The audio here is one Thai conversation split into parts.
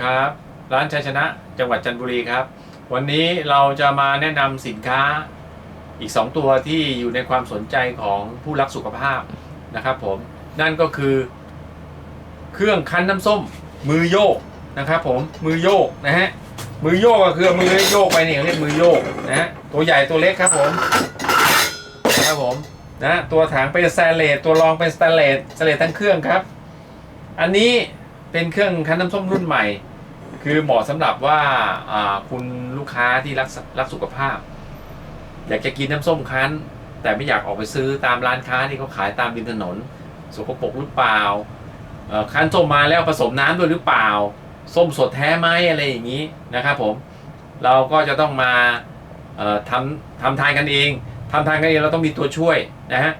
ครับร้านชัยชนะจังหวัดจันทบุรีครับ วันนี้เราจะมาแนะนำสินค้าอีก 2 ตัวที่อยู่ในความสนใจของผู้รักสุขภาพนะครับผมนั่นก็คือเครื่องคั้นน้ำส้มมือโยกนะครับผมมือโยกนะฮะมือโยกก็คือมือโยกไปนี่เขาเรียกมือโยกนะฮะตัวใหญ่ตัวเล็กครับผมนะครับผมนะตัวถังเป็นสแตนเลสตัวรองเป็นสแตนเลสสแตนเลสทั้งเครื่องครับ อันนี้ เป็นเครื่องคั้นน้ำส้มรุ่นใหม่ คือเหมาะสำหรับว่าอ่าคุณลูกค้าที่รักรักสุขภาพ อยากจะกินน้ำส้มคั้น แต่ไม่อยากออกไปซื้อตามร้านค้าที่เขาขายตามริมถนน สกปรกหรือเปล่าคั้นส้มมาแล้วผสมน้ำด้วยหรือเปล่า ส้มสดแท้ไหมอะไรอย่างนี้นะครับผมเราก็จะต้องมาทำทำทานกันเองทำทานกันเองเราต้องมีตัวช่วยนะฮะ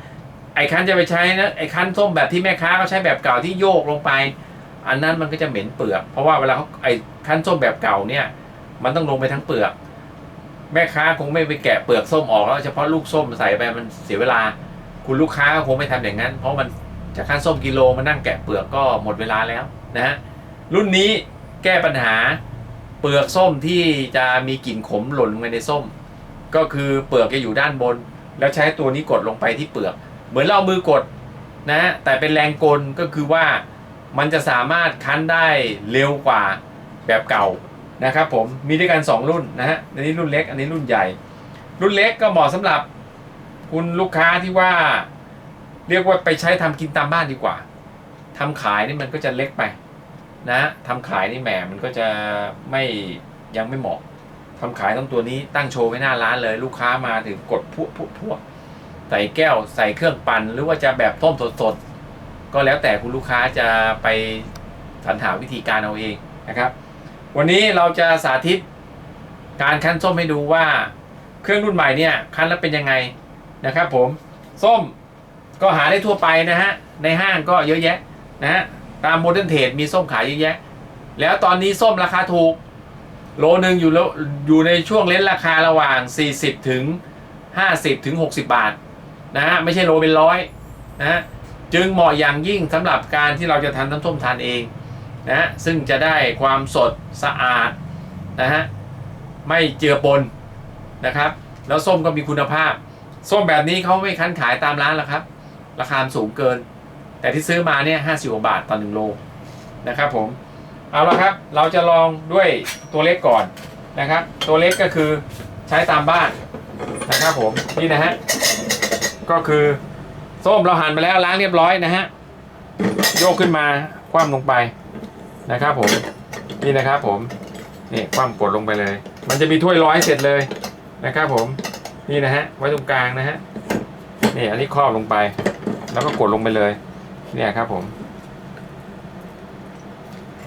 ไอ้คั้นจะไปใช้นะไอ้คั้นส้มแบบที่แม่ค้าเขาใช้แบบเก่าที่โยกลงไป อันนั้นมันก็จะเหม็นเปลือก เพราะว่าเวลาเขาไอ้คั้นส้มแบบเก่าเนี่ย มันต้องลงไปทั้งเปลือก แม่ค้าคงไม่ไปแกะเปลือกส้มออกแล้วเฉพาะลูกส้มใส่ไปมันเสียเวลา คุณลูกค้าก็คงไม่ทำอย่างนั้น เพราะมันจากคั้นส้มกิโลมานั่งแกะเปลือกก็หมดเวลาแล้วนะฮะรุ่นนี้แก้ปัญหาเปลือกส้มที่จะมีกลิ่นขมหล่นลงไปในส้ม ก็คือเปลือกจะอยู่ด้านบน แล้วใช้ตัวนี้กดลงไปที่เปลือก เหมือนเราเอามือกดนะแต่เป็นแรงกลก็คือว่า มันจะสามารถคั้นได้เร็วกว่าแบบเก่านะครับผมมีด้วยกัน 2 รุ่นนะฮะอันนี้รุ่นเล็กอันนี้รุ่นใหญ่ รุ่นเล็กก็เหมาะสำหรับคุณลูกค้าที่ว่า เรียกว่าไปใช้ทำกินตามบ้านดีกว่าทำขายนี่มันก็จะเล็กไปนะทำขายนี่แหมมันก็จะไม่ยังไม่เหมาะทำขายต้องตัวนี้ตั้งโชว์ไว้หน้าร้านเลยลูกค้ามาถึงกดพวกพวกพวกใส่แก้วใส่เครื่องปั่นหรือว่าจะแบบต้มสดๆ ก็แล้วแต่คุณลูกค้าจะไปสรรหาวิธีการเอาเองนะครับ วันนี้เราจะสาธิตการคั้นส้มให้ดูว่าเครื่องรุ่นใหม่เนี่ยคั้นแล้วเป็นยังไงนะครับ ผมส้มก็หาได้ทั่วไปนะฮะในห้างก็เยอะแยะนะฮะตามโมเดิร์นเทรดมีส้มขายเยอะแยะ แล้วตอนนี้ส้มราคาถูก โลหนึ่งอยู่แล้วอยู่ในช่วงเลนราคาระหว่าง 40 ถึง 50 ถึง 60 บาทนะฮะไม่ใช่โลเป็นร้อยนะฮะ จึงเหมาะอย่างยิ่งสำหรับการที่เราจะทำน้ำส้มทานเองนะฮะซึ่งจะได้ความสดสะอาดนะฮะไม่เจือปนนะครับ แล้วส้มก็มีคุณภาพ ส้มแบบนี้เขาไม่คั้นขายตามร้านหรอกครับ ราคาสูงเกิน แต่ที่ซื้อมาเนี่ยห้าสิบบาทต่อหนึ่งโลนะครับผมเอาละครับเราจะลองด้วยตัวเล็กก่อนนะครับ ตัวเล็กก็คือใช้ตามบ้านนะครับผมนี่นะฮะก็คือ ส้มเราหั่นไปแล้วล้างเรียบร้อยนะฮะโยกขึ้นมาคว่ำลงไปนะครับผมนี่นะครับผมนี่คว่ำกดลงไปเลย มันจะมีถ้วยร้อยเสร็จเลยนะครับผมนี่นะฮะไว้ตรงกลางนะฮะนี่อันนี้ครอบลงไป แล้วก็กดลงไปเลย เนี่ยครับผม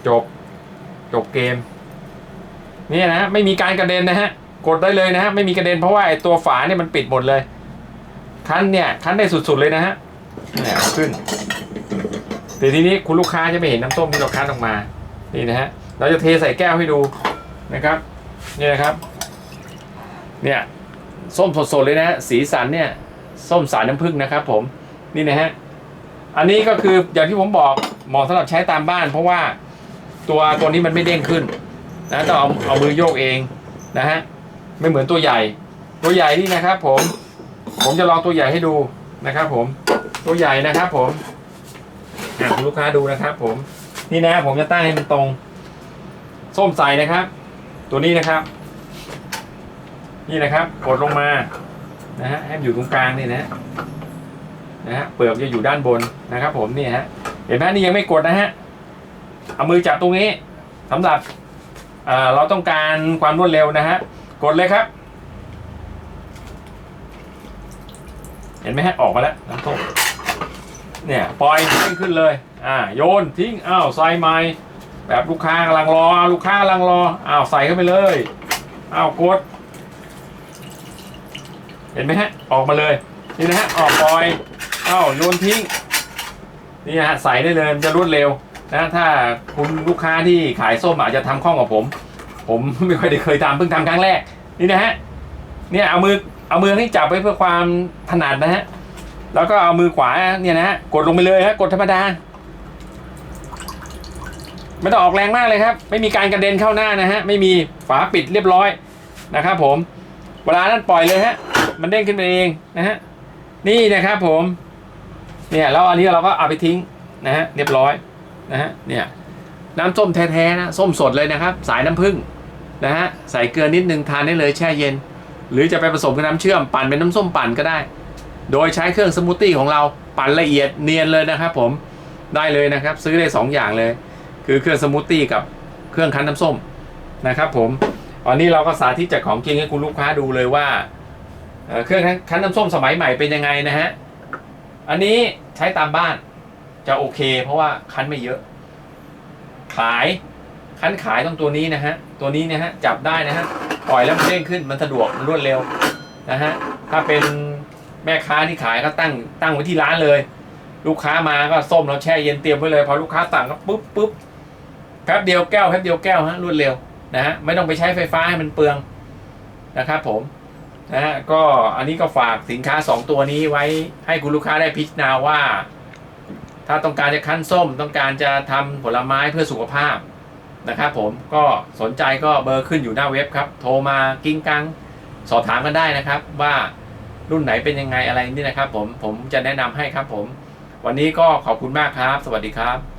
จบจบเกมนี่นะไม่มีการกระเด็นนะฮะกดได้เลยนะฮะไม่มีกระเด็นเพราะว่าไอ้ตัวฝาเนี่ยมันปิดหมดเลย คั้นเนี่ยคั้นได้สุดๆเลยนะฮะเนี่ยเอาขึ้นแต่ทีนี้คุณลูกค้าจะไม่เห็นน้ำส้มที่เราคั้นออกมานี่นะฮะเราจะเทใส่แก้วให้ดูนะครับนี่นะครับ เนี่ยส้มสดๆเลยนะสีสันเนี่ยส้มสายน้ำผึ้งนะครับ ผมนี่นะฮะอันนี้ก็คืออย่างที่ผมบอกเหมาะสำหรับใช้ตามบ้าน เพราะว่าตัวตัวนี้มันไม่เด้งขึ้นนะต้องเอาเอามือโยกเองนะฮะไม่เหมือนตัวใหญ่ ตัวใหญ่นี่นะครับ ผม ผมจะลองตัวใหญ่ให้ดูนะครับผมตัวใหญ่นะครับผมลูกค้าดูนะครับผม นี่นะผมจะตั้งให้มันตรง ส้มใสนะครับ ตัวนี้นะครับ นี่นะครับกดลงมานะฮะให้มันอยู่ตรงกลางนี่นะนะฮะเปลือกจะอยู่ด้านบนนะครับ ผมนี่ฮะเห็นไหมนี่ยังไม่กดนะฮะเอามือจับตรงนี้สำหรับเราต้องการความรวดเร็วนะฮะกดเลยครับ เห็นไหมฮะออกมาแล้วน้ำส้มเนี่ย ปล่อยขึ้นขึ้นเลย อ่า โยนทิ้ง อ้าวใส่ไม้แบบลูกค้ากำลังรอ ลูกค้ากำลังรอ อ้าวใส่เข้าไปเลย อ้าวกด เห็นไหมฮะ ออกมาเลย นี่นะฮะ ออกปล่อย อ้าวโยนทิ้ง นี่ฮะใส่ได้เลยมันจะรวดเร็วนะถ้าคุณลูกค้าที่ขายส้มอาจจะทำคล่องกับผม ผมไม่ค่อยได้เคยทำเพิ่งทำครั้งแรก นี่นะฮะ เนี่ยเอามือ เอามือให้จับไว้เพื่อความถนัดนะฮะ แล้วก็เอามือขวาเนี่ยนะฮะกดลงไปเลยฮะกดธรรมดา ไม่ต้องออกแรงมากเลยครับ ไม่มีการกระเด็นเข้าหน้านะฮะ ไม่มีฝาปิดเรียบร้อยนะครับผม เวลานั้นปล่อยเลยฮะ มันเด้งขึ้นมาเองนะฮะ นี่นะครับผม เนี่ยแล้วอันนี้เราก็เอาไปทิ้งนะฮะเรียบร้อยนะฮะ เนี่ยน้ำส้มแท้ๆนะ ส้มสดเลยนะครับ สายน้ำผึ้งนะฮะ ใส่เกลือนิดนึงทานได้เลยแช่เย็น หรือจะไปผสมกับน้ำเชื่อมปั่นเป็นน้ำส้มปั่นก็ได้ โดยใช้เครื่องสมูทตี้ของเราปั่นละเอียดเนียนเลยนะครับผมได้เลยนะครับ ซื้อได้สองอย่างเลย คือเครื่องสมูทตี้กับเครื่องคั้นน้ำส้มนะครับผมวันนี้เราก็สาธิตจากของจริงให้คุณลูกค้าดูเลยว่าเอ่อเครื่องคั้นน้ำส้มสมัยใหม่เป็นยังไงนะฮะ อันนี้ใช้ตามบ้านจะโอเค เพราะว่าคั้นไม่เยอะ ขายคั้นขายต้องตัวนี้นะฮะ ตัวนี้นะฮะจับได้นะฮะ ปล่อยแล้วมันเด้งขึ้นมันสะดวกมันรวดเร็วนะฮะถ้าเป็นแม่ค้าที่ขายก็ตั้งตั้งไว้ที่ร้านเลย ลูกค้ามาก็ส้มเราแช่เย็นเตรียมไว้เลยพอลูกค้าสั่งก็ปุ๊บปุ๊บแป๊บเดียวแก้วแป๊บเดียวแก้วฮะรวดเร็วนะฮะไม่ต้องไปใช้ไฟฟ้าให้มันเปลืองนะครับผมนะฮะก็อันนี้ก็ฝากสินค้าสองตัวนี้ไว้ให้คุณลูกค้าได้พิจารณาว่า ถ้าต้องการจะคั้นส้มต้องการจะทำผลไม้เพื่อสุขภาพ นะครับผมก็สนใจก็เบอร์ขึ้นอยู่หน้าเว็บครับ โทรมากิ้งกังสอบถามกันได้นะครับ ว่ารุ่นไหนเป็นยังไงอะไรนี่นะครับ ผมผมจะแนะนำให้ครับผม วันนี้ก็ขอบคุณมากครับ สวัสดีครับ